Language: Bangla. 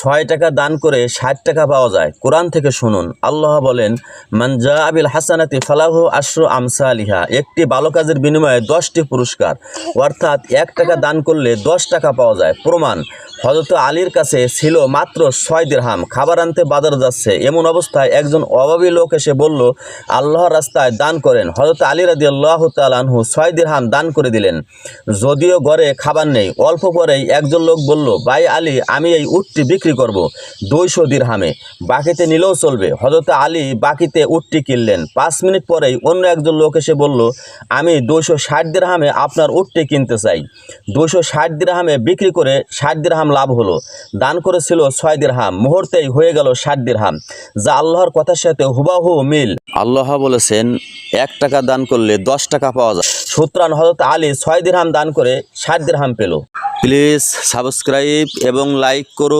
ছয় টাকা দান করে ষাট টাকা পাওয়া যায়। কোরআন থেকে শুনুন। আল্লাহ বলেন মানজা আবিল হাসানাতি ফালাহু আশ্রু আমসা আলিহা একটি ভালো কাজের বিনিময়ে দশটি পুরস্কার। অর্থাৎ এক টাকা দান করলে দশ টাকা পাওয়া যায়। প্রমাণ হজরত আলীর কাছে ছিল মাত্র ছয় দিরহাম। খাবার আনতে বাজার যাচ্ছে। এমন অবস্থায় একজন অভাবী লোক এসে বলল, আল্লাহর রাস্তায় দান করেন। হজরত আলী রাদি আল্লাহ তালানহু ছয় দিরহাম দান করে দিলেন। যদিও ঘরে খাবার নেই, অল্প পরেই একজন লোক বলল, ভাই আলী, আমি এই উটটি বিক্রি করব দুইশো দিরহামে। বাকিতে নিলেও চলবে। হজরত আলী বাকিতে উটটি কিনলেন। পাঁচ মিনিট পরেই অন্য একজন লোক এসে বলল, আমি দুইশো ষাট দিরহামে আপনার উটটি কিনতে চাই। দুইশো ষাট দিরহামে বিক্রি করে ষাট দিরহাম লাভ হলো। দান করেছিল ছয় দিরহাম মুহূর্তেই হয়ে গেল ষাট দিরহাম যা আল্লাহর কথার সাথে হুবাহু মিল। আল্লাহ বলেছেন এক টাকা দান করলে দশ টাকা পাওয়া যায়। সুতরাং হজরত আলী ছয় দিরহাম দান করে ষাট দিরহাম পেল। প্লিজ সাবস্ক্রাইব এবং লাইক করুন